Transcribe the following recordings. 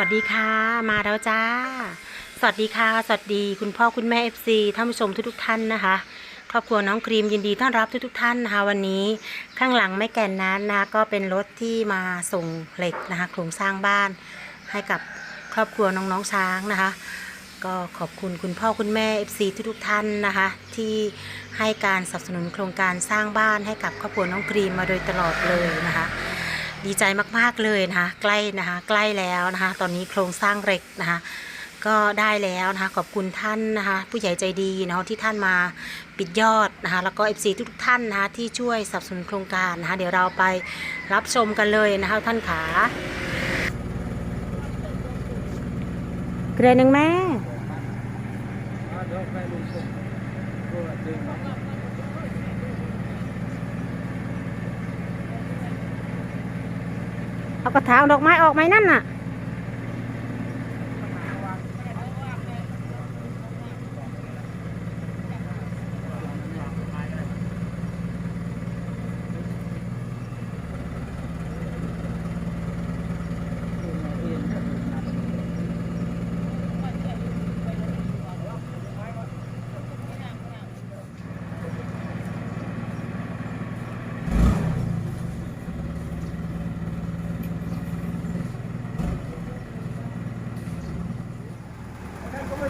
วัสดีค่ะ มาแล้วจ้า สวัสดีค่ะ สวัสดีคุณพ่อคุณแม่เอฟซีท่านผู้ชมทุกๆท่านนะคะ ครอบครัวน้องครีมยินดีต้อนรับทุกๆท่านนะคะ วันนี้ข้างหลังไม่แก่นนั้นนะก็เป็นรถที่มาส่งเหล็กนะคะโครงสร้างบ้านให้กับครอบครัวน้องๆช้างนะคะ ก็ขอบคุณคุณพ่อคุณแม่ FC ทุกๆท่านนะคะ ที่ให้การสนับสนุนโครงการสร้างบ้านให้กับครอบครัวน้องครีมมาโดยตลอดเลยนะคะ ดีใจมากๆเลยนะคะใกล้นะคะใกล้แล้วนะคะตอนนี้โครงสร้างเหล็กนะคะก็ได้แล้วนะคะขอบคุณท่านนะคะผู้ใหญ่ใจดีเนาะที่ท่านมาปิดยอดนะคะแล้วก็ FC ทุกท่านนะคะที่ช่วยสนับสนุนโครงการนะคะเดี๋ยวเราไปรับชมกันเลยนะคะท่านขาเกรนึงแม่ เอากระถางดอกไม้ออกไหมนั่นน่ะ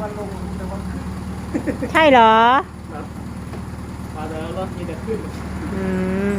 วันลงแต่วันขึ้น ใช่เหรอครับมาแต่รถมีแต่ขึ้น อืม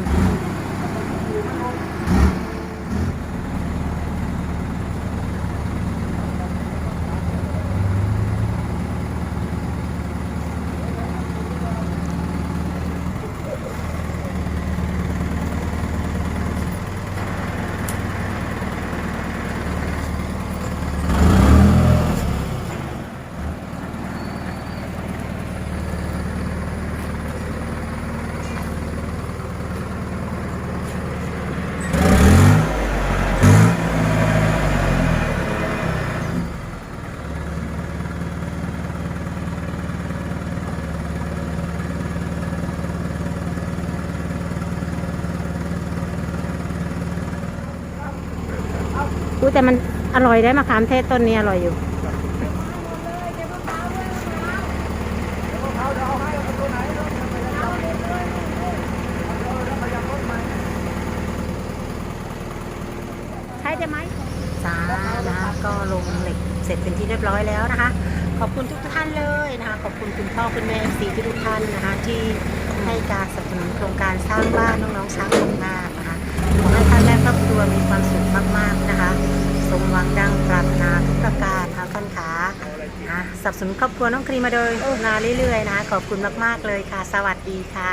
อู้แต่มันอร่อยได้มะขามเทศต้นนี้อร่อยอยู่ใช่จะไหมจ้านะคะก็ลงเหล็กเสร็จเป็นที่เรียบร้อยแล้วนะคะ ขอบคุณทุกท่านเลยนะคะขอบคุณคุณพ่อคุณแม่สีทุกท่านนะคะที่ให้การสนับสนุนโครงการสร้างบ้านน้องๆช้าง นะสับสนครอบครัวน้องครีมมาโดยนาเรื่อยๆนะคะขอบคุณมากๆเลยค่ะ สวัสดีค่ะ